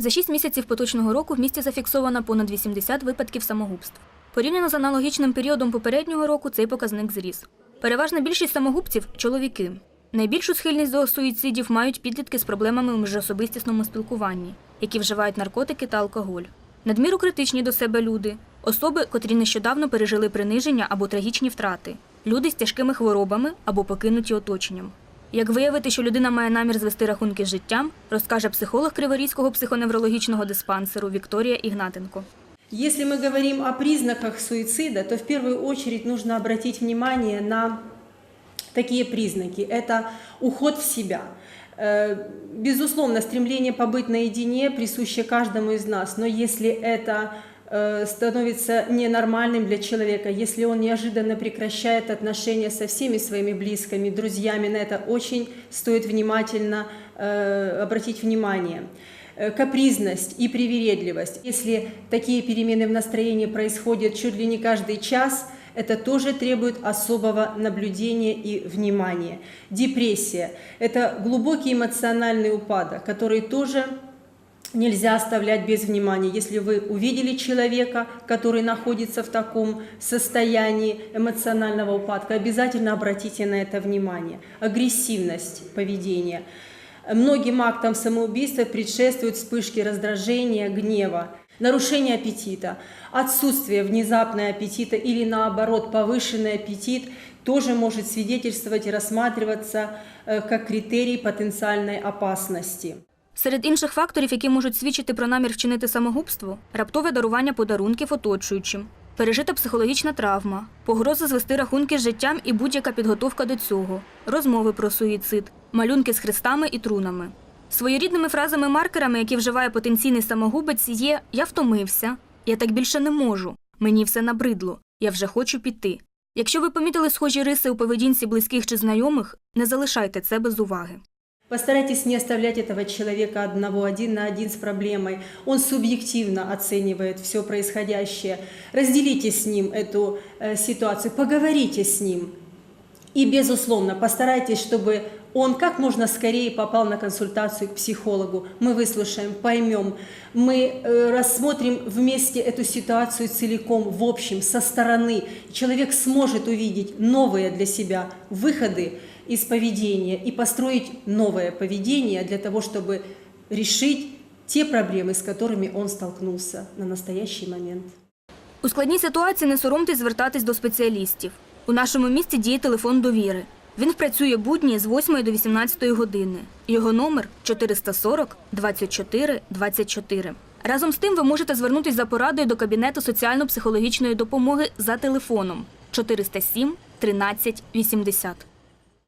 За 6 місяців поточного року в місті зафіксовано понад 80 випадків самогубств. Порівняно з аналогічним періодом попереднього року цей показник зріс. Переважна більшість самогубців чоловіки. Найбільшу схильність до суїцидів мають підлітки з проблемами у міжособистісному спілкуванні, які вживають наркотики та алкоголь. Надміру критичні до себе люди, особи, котрі нещодавно пережили приниження або трагічні втрати, люди з тяжкими хворобами або покинуті оточенням. Як виявити, що людина має намір звести рахунки з життям, розкаже психолог Криворізького психоневрологічного диспансеру Вікторія Ігнатенко. Если мы говорим о признаках суицида, то в первую очередь нужно обратить внимание на такие признаки. Это уход в себя. Э, Безусловно, стремление побыть наедине присуще каждому из нас, но если это э, становится ненормальным для человека, если он неожиданно прекращает отношения со всеми своими близкими, друзьями, на это очень стоит внимательно э, обратить внимание. Э, Капризность и привередливость. Если такие перемены в настроении происходят чуть ли не каждый час, это тоже требует особого наблюдения и внимания. Депрессия – это глубокий эмоциональный упадок, который тоже нельзя оставлять без внимания. Если вы увидели человека, который находится в таком состоянии эмоционального упадка, обязательно обратите на это внимание. Агрессивность поведения. Многим актам самоубийства предшествуют вспышки раздражения, гнева. Нарушение аппетита, отсутствие внезапного аппетита или наоборот повышенный аппетит тоже может свидетельствовать и рассматриваться э, как критерий потенциальной опасности. Серед інших факторів, які можуть свідчити про намір вчинити самогубство, раптове дарування подарунків оточуючим, пережита психологічна травма, погроза звести рахунки з життям і будь-яка підготовка до цього, розмови про суїцид, малюнки з хрестами і трунами. Своєрідними фразами-маркерами, які вживає потенційний самогубець, є Я втомився, я так більше не можу, мені все набридло, я вже хочу піти. Якщо ви помітили схожі риси у поведінці близьких чи знайомих, не залишайте це без уваги. Постарайтесь не оставлять этого человека одного, один на один с проблемой. Он субъективно оценивает все происходящее. Разделите с ним эту э, ситуацию, поговорите с ним. И, безусловно, постарайтесь, чтобы он как можно скорее попал на консультацию к психологу. Мы выслушаем, поймем, мы э, рассмотрим вместе эту ситуацию целиком, в общем, со стороны. Человек сможет увидеть новые для себя выходы из поведения и построить новое поведение для того, чтобы решить те проблемы, с которыми он столкнулся на настоящий момент. У складній ситуації не соромтесь звертатись до спеціалістів. У нашому місті діє телефон довіри. Він працює будні з 8 до 18 години. Його номер 440 24 24. Разом з тим ви можете звернутися за порадою до кабінету соціально-психологічної допомоги за телефоном 407 13 80.